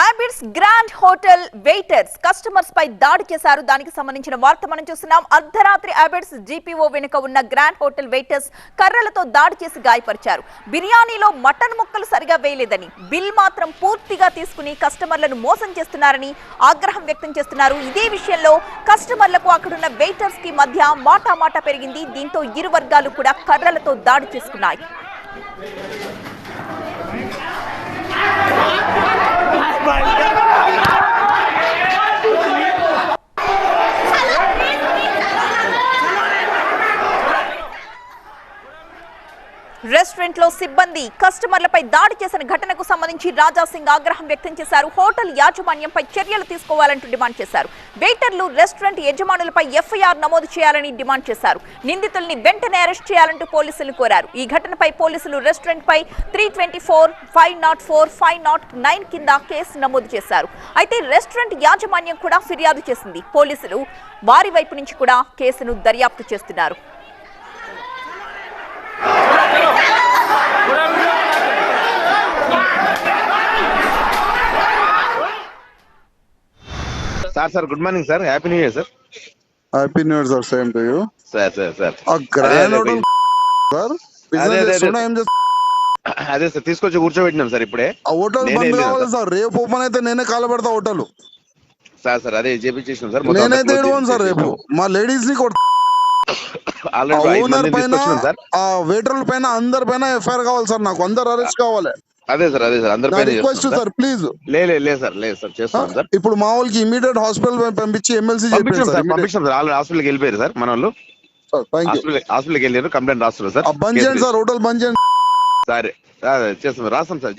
Habits grand hotel waiters customers పై దాడి చేశారు. దానికి సంబంధించిన వార్త మనం చూస్తున్నాం. అర్ధరాత్రి హ్యాబిట్స్ జీపీఓ వెనుక ఉన్న గ్రాండ్ హోటల్ వెయిటర్స్ కర్రలతో దాడి చేసి గాయపరిచారు. బిర్యానీలో మటన్ ముక్కలు సరిగా వేయలేదని బిల్ మాత్రం పూర్తిగా తీసుకుని కస్టమర్లను మోసం చేస్తున్నారని ఆగ్రహం వ్యక్తం చేస్తున్నారు. ఇదే విషయంలో కస్టమర్లకు అక్కడున్న వెయిటర్స్కి మధ్య మాటామాట పెరిగింది. దీంతో ఇరు వర్గాలు కూడా కర్రలతో దాడి చేసుకున్నాయి. రెస్టారెంట్లో సిబ్బంది కస్టమర్లపై దాడి చేసిన ఘటనకు సంబంధించి రాజా సింగ్ ఆగ్రహం వ్యక్తం చేశారు. హోటల్ యాజమాన్యంపై చర్యలు తీసుకోవాలంటూ డిమాండ్ చేశారు. వెయిటర్లు రెస్టారెంట్ యజమానులపై ఎఫ్ఐఆర్ నమోదు చేయాలని డిమాండ్ చేశారు. నిందితుల్ని వెంటనే అరెస్ట్ చేయాలంటూ పోలీసులు కోరారు. ఈ ఘటనపై పోలీసులు రెస్టారెంట్ పై three twenty four five nought four five nought nine కింద కేసు నమోదు చేశారు. అయితే రెస్టారెంట్ యాజమాన్యం కూడా ఫిర్యాదు చేసింది. పోలీసులు వారి వైపు నుంచి కూడా కేసును దర్యాప్తు చేస్తున్నారు. Sir sir good morning sir happy new year sir happy new year sir same to you sir sir sir sir అదే, సార్ తీసుకొచ్చి కూర్చోబెట్టినాం సార్ ఇప్పుడే. ఆ హోటల్ బంద్ కావాలి సార్. రేపు ఓపెన్ అయితే నేనే కాల పెడతా హోటల్. సార్ సార్ అదే చేపించేసినాం సార్ నేనైతే ఏడవను సార్ రేపు. మా లేడీస్ని కొడతా. ఓనర్ పైన ఆ వెయిటర్ల పైన అందరి పైన ఎఫ్ఐఆర్ కావాలి సార్ నాకు. అందరు అరెస్ట్ కావాలి. అదే సార్ అదే సార్ అందరి రిక్వెస్ట్ సార్ ప్లీజ్ సార్ లే లే, లే సార్ లేదు సార్ చేస్తున్నాం సార్. ఇప్పుడు మా వాళ్ళకి ఇమీడియట్ హాస్పిటల్ పంపించి ఎమ్మెల్సీ పంపించాం సార్ పంపించాం సార్ ఆల్రెడీ హాస్పిటల్కి వెళ్ళిపోయారు సార్ మన వాళ్ళు. హాస్పిటల్కి వెళ్ళారు కంప్లైంట్ రాస్తున్నారు సార్. బంద్ చేయండి సార్ హోటల్ బంద్ చేయండి. సరే చేస్తాం రాస్తాం సార్